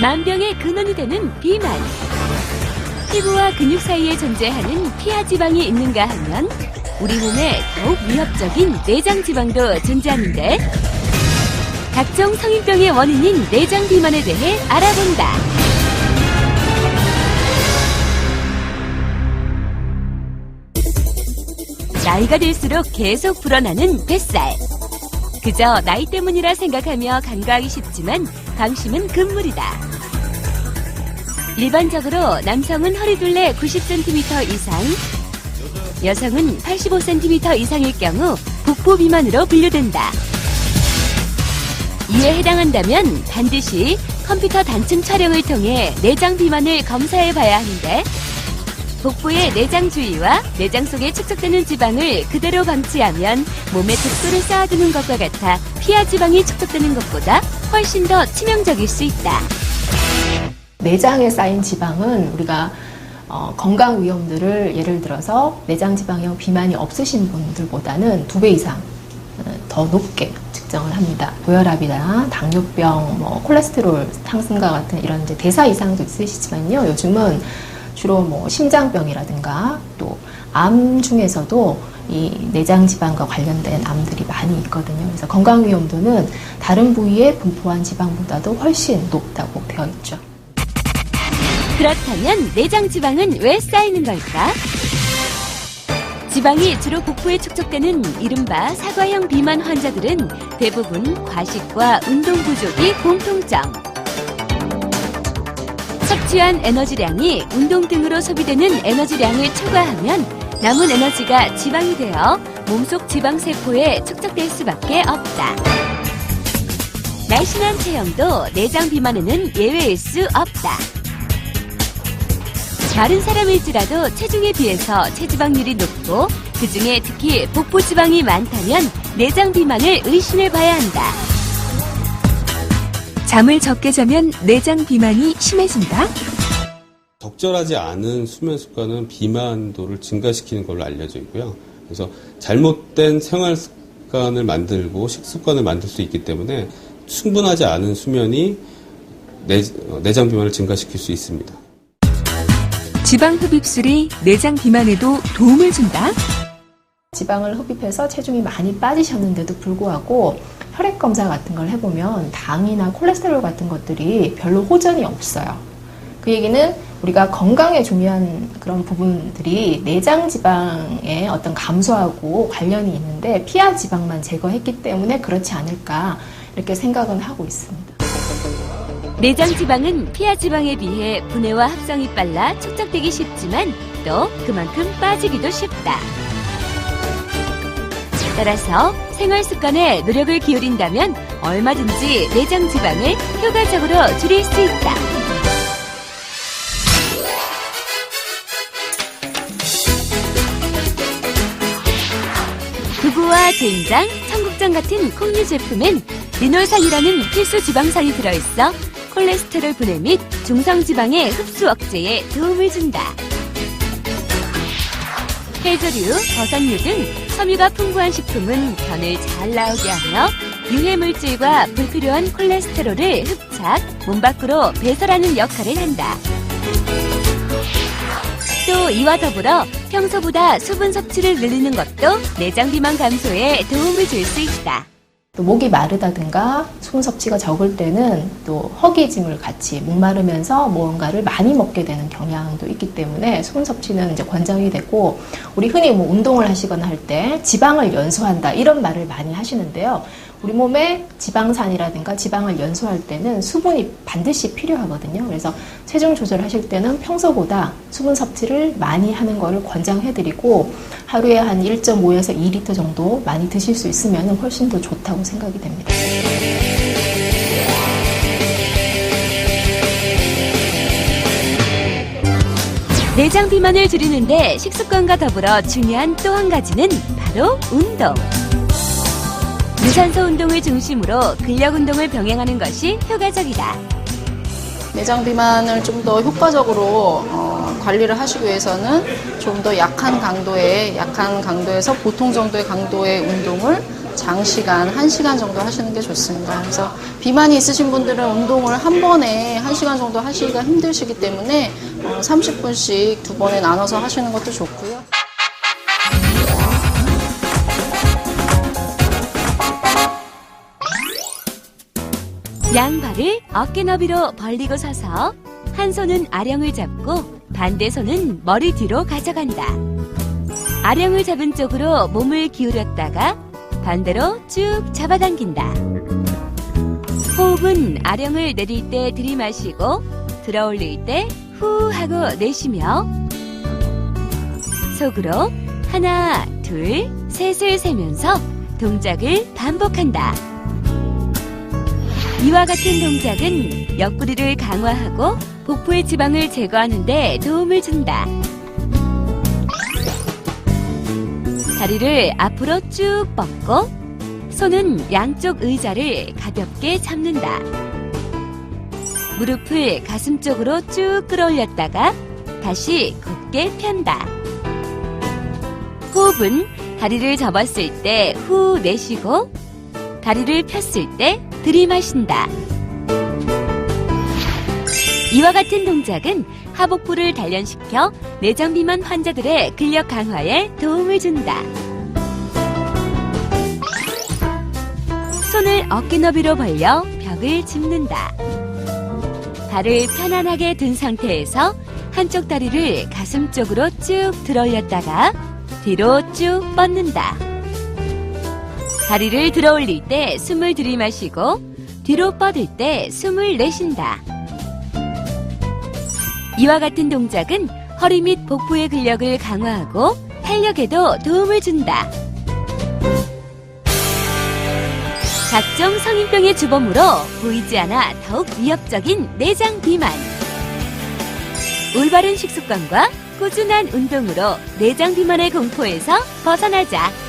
만병의 근원이 되는 비만. 피부와 근육 사이에 존재하는 피하 지방이 있는가 하면 우리 몸에 더욱 위협적인 내장 지방도 존재하는데 각종 성인병의 원인인 내장 비만에 대해 알아본다. 나이가 들수록 계속 불어나는 뱃살. 그저 나이 때문이라 생각하며 간과하기 쉽지만 방심은 금물이다. 일반적으로 남성은 허리둘레 90cm 이상, 여성은 85cm 이상일 경우 복부 비만으로 분류된다. 이에 해당한다면 반드시 컴퓨터 단층 촬영을 통해 내장 비만을 검사해 봐야 하는데 복부의 내장 주위와 내장 속에 축적되는 지방을 그대로 방치하면 몸에 독소를 쌓아두는 것과 같아 피하 지방이 축적되는 것보다 훨씬 더 치명적일 수 있다. 내장에 쌓인 지방은 우리가 어, 건강 위험들을 예를 들어서 내장 지방형 비만이 없으신 분들보다는 두 배 이상 어, 더 높게 측정을 합니다. 고혈압이나 당뇨병, 뭐 콜레스테롤 상승과 같은 이런 이제 대사 이상도 있으시지만요. 요즘은 주로 뭐 심장병이라든가 또 암 중에서도 이 내장 지방과 관련된 암들이 많이 있거든요. 그래서 건강 위험도는 다른 부위에 분포한 지방보다도 훨씬 높다고 되어 있죠. 그렇다면 내장 지방은 왜 쌓이는 걸까? 지방이 주로 복부에 축적되는 이른바 사과형 비만 환자들은 대부분 과식과 운동 부족이 공통점. 섭취한 에너지량이 운동 등으로 소비되는 에너지량을 초과하면 남은 에너지가 지방이 되어 몸속 지방 세포에 축적될 수밖에 없다. 날씬한 체형도 내장 비만에는 예외일 수 없다. 마른 사람일지라도 체중에 비해서 체지방률이 높고 그 중에 특히 복부 지방이 많다면 내장 비만을 의심해 봐야 한다. 잠을 적게 자면 내장 비만이 심해진다? 적절하지 않은 수면 습관은 비만도를 증가시키는 걸로 알려져 있고요. 그래서 잘못된 생활 습관을 만들고 식습관을 만들 수 있기 때문에 충분하지 않은 수면이 내, 어, 내장 비만을 증가시킬 수 있습니다. 지방 흡입술이 내장 비만에도 도움을 준다? 지방을 흡입해서 체중이 많이 빠지셨는데도 불구하고 혈액 검사 같은 걸 해보면 당이나 콜레스테롤 같은 것들이 별로 호전이 없어요. 그 얘기는 우리가 건강에 중요한 그런 부분들이 내장 지방의 어떤 감소하고 관련이 있는데 피하 지방만 제거했기 때문에 그렇지 않을까 이렇게 생각은 하고 있습니다. 내장 지방은 피하 지방에 비해 분해와 합성이 빨라 축적되기 쉽지만 또 그만큼 빠지기도 쉽다. 따라서 생활 습관에 노력을 기울인다면 얼마든지 내장 지방을 효과적으로 줄일 수 있다. 두부와 된장, 청국장 같은 콩류 제품엔 리놀산이라는 필수 지방산이 들어있어 콜레스테롤 분해 및 중성지방의 흡수 억제에 도움을 준다. 해조류, 버섯류 등 섬유가 풍부한 식품은 변을 잘 나오게 하며 유해 물질과 불필요한 콜레스테롤을 흡착, 몸 밖으로 배설하는 역할을 한다. 또 이와 더불어 평소보다 수분 섭취를 늘리는 것도 내장 비만 감소에 도움을 줄 수 있다. 또 목이 마르다든가 수분 섭취가 적을 때는 또 허기짐을 같이 목마르면서 무언가를 많이 먹게 되는 경향도 있기 때문에 수분 섭취는 이제 권장이 되고 우리 흔히 뭐 운동을 하시거나 할 때 지방을 연소한다 이런 말을 많이 하시는데요. 우리 몸에 지방산이라든가 지방을 연소할 때는 수분이 반드시 필요하거든요. 그래서 체중 조절하실 때는 평소보다 수분 섭취를 많이 하는 것을 권장해드리고 하루에 한 1.5에서 2리터 정도 많이 드실 수 있으면 훨씬 더 좋다고 생각이 됩니다. 내장 비만을 줄이는데 식습관과 더불어 중요한 또 한 가지는 바로 운동. 유산소 운동을 중심으로 근력 운동을 병행하는 것이 효과적이다. 내장 비만을 좀 더 효과적으로 어, 관리를 하시기 위해서는 좀 더 약한 강도의 약한 강도에서 보통 정도의 강도의 운동을 장시간, 1시간 정도 하시는 게 좋습니다. 그래서 비만이 있으신 분들은 운동을 한 번에 1시간 정도 하시기가 힘드시기 때문에 어, 30분씩 두 번에 나눠서 하시는 것도 좋고요. 양발을 어깨 너비로 벌리고 서서 한 손은 아령을 잡고 반대 손은 머리 뒤로 가져간다. 아령을 잡은 쪽으로 몸을 기울였다가 반대로 쭉 잡아당긴다. 호흡은 아령을 내릴 때 들이마시고 들어올릴 때 후 하고 내쉬며 속으로 하나, 둘, 셋을 세면서 동작을 반복한다. 이와 같은 동작은 옆구리를 강화하고 복부의 지방을 제거하는 데 도움을 준다. 다리를 앞으로 쭉 뻗고 손은 양쪽 의자를 가볍게 잡는다. 무릎을 가슴 쪽으로 쭉 끌어올렸다가 다시 곧게 편다. 호흡은 다리를 접었을 때 후 내쉬고 다리를 폈을 때 들이마신다. 이와 같은 동작은 하복부를 단련시켜 내장 비만 환자들의 근력 강화에 도움을 준다. 손을 어깨 너비로 벌려 벽을 짚는다. 발을 편안하게 든 상태에서 한쪽 다리를 가슴 쪽으로 쭉 들어 올렸다가 뒤로 쭉 뻗는다. 다리를 들어 올릴 때 숨을 들이마시고 뒤로 뻗을 때 숨을 내쉰다. 이와 같은 동작은 허리 및 복부의 근력을 강화하고 탄력에도 도움을 준다. 각종 성인병의 주범으로 보이지 않아 더욱 위협적인 내장 비만. 올바른 식습관과 꾸준한 운동으로 내장 비만의 공포에서 벗어나자.